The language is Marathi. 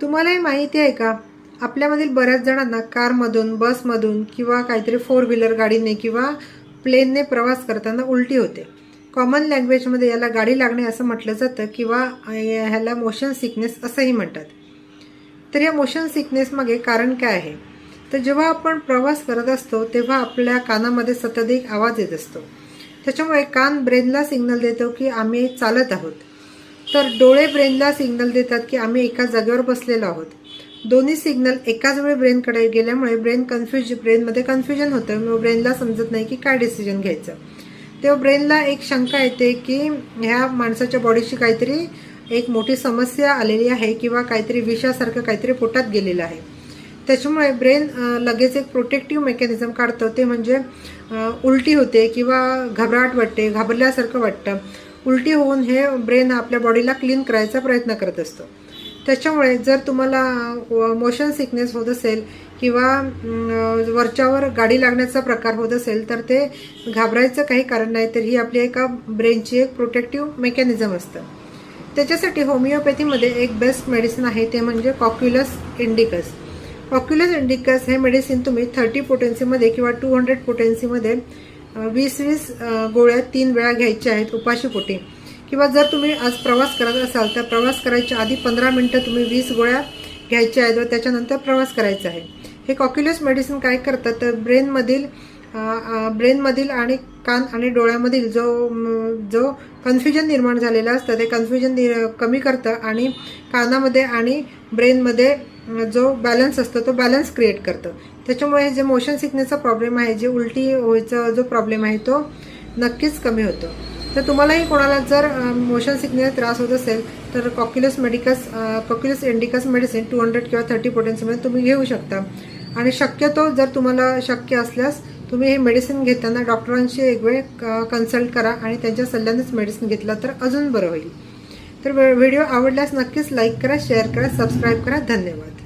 तुम्हाला हे माहिती आहे का? आपल्यामधील बऱ्याच जणांना कारमधून बसमधून किंवा काहीतरी फोर व्हीलर गाडीने किंवा प्लेनने प्रवास करताना उलटी होते. कॉमन लँग्वेजमध्ये याला गाडी लागणे असं म्हटलं जातं किंवा ह्याला मोशन सिकनेस असंही म्हणतात. तर या मोशन सिकनेसमागे कारण काय आहे? तर जेव्हा आपण प्रवास करत असतो तेव्हा आपल्या कानामध्ये सतत एक आवाज येत असतो. त्याच्यामुळे कान ब्रेनला सिग्नल देतो की आम्ही चालत आहोत. तर डोळे ब्रेनला सिग्नल देतात की आम्ही एका जागेवर बसलेलो आहोत. दोन्ही सिग्नल एकाच वेळी ब्रेनकडे गेल्यामुळे ब्रेन कन्फ्युज ब्रेनमध्ये कन्फ्युजन होतं. मग ब्रेनला समजत नाही की काय डिसिजन घ्यायचं. तेव्हा ब्रेनला एक शंका येते की ह्या माणसाच्या बॉडीची काहीतरी एक मोठी समस्या आलेली आहे किंवा काहीतरी विषासारखं काहीतरी पोटात गेलेलं आहे. त्याच्यामुळे ब्रेन लगेच एक प्रोटेक्टिव्ह मेकॅनिझम काढतं. ते म्हणजे उलटी होते किंवा घबराट वाटते घाबरल्यासारखं वाटतं. उलटी होऊन हे ब्रेन आपल्या बॉडीला क्लीन करायचा प्रयत्न करत असतो. त्याच्यामुळे जर तुम्हाला मोशन सिकनेस होत असेल किंवा वरच्यावर गाडी लागण्याचा प्रकार होत असेल तर ते घाबरायचं काही कारण नाही तर ही आपली एका ब्रेनची एक प्रोटेक्टिव्ह मेकॅनिझम असतं. त्याच्यासाठी होमिओपॅथीमध्ये एक बेस्ट मेडिसिन आहे ते म्हणजे कॉक्युलस इंडिकस कॉक्युलस इंडिकस हे मेडिसिन तुम्ही थर्टी पोटेन्सीमध्ये किंवा टू हंड्रेड पोटेन्सीमध्ये वीस वीस गोळ्या तीन वेळा घ्यायच्या आहेत उपाशी पोटी. किंवा जर तुम्ही आज प्रवास करत असाल तर प्रवास करायच्या आधी पंधरा मिनटं तुम्ही वीस गोळ्या घ्यायच्या आहेत व त्याच्यानंतर प्रवास करायचा आहे. हे कॉक्युलस मेडिसिन काय करतात तर ब्रेनमधील ब्रेनमधील आणि कान आणि डोळ्यामधील जो जो कन्फ्युजन निर्माण झालेलं असतं ते कन्फ्युजन कमी करतं आणि कानामध्ये आणि ब्रेनमध्ये जो बॅलन्स असतो तो बॅलन्स क्रिएट करतं. त्याच्यामुळे जे मोशन सिकनेसचा प्रॉब्लेम आहे जे उलटी व्हायचा जो प्रॉब्लेम आहे तो नक्कीच कमी होतो. तर तुम्हालाही कोणाला जर मोशन सिकनेस त्रास होत असेल तर Cocculus Medicus Cocculus Indicus medicine two hundred किंवा थर्टी पोटेन्सीमध्ये तुम्ही घेऊ शकता. आणि शक्यतो जर तुम्हाला शक्य असल्यास तुम्ही हे मेडिसिन घेताना डॉक्टरांशी एक वेळ कन्सल्ट करा आणि त्यांच्या सल्ल्यानेच मेडिसिन घेतला तर अजून बरं होईल. तर व्हिडिओ आवडल्यास नक्कीच लाईक करा शेअर करा सबस्क्राईब करा. धन्यवाद.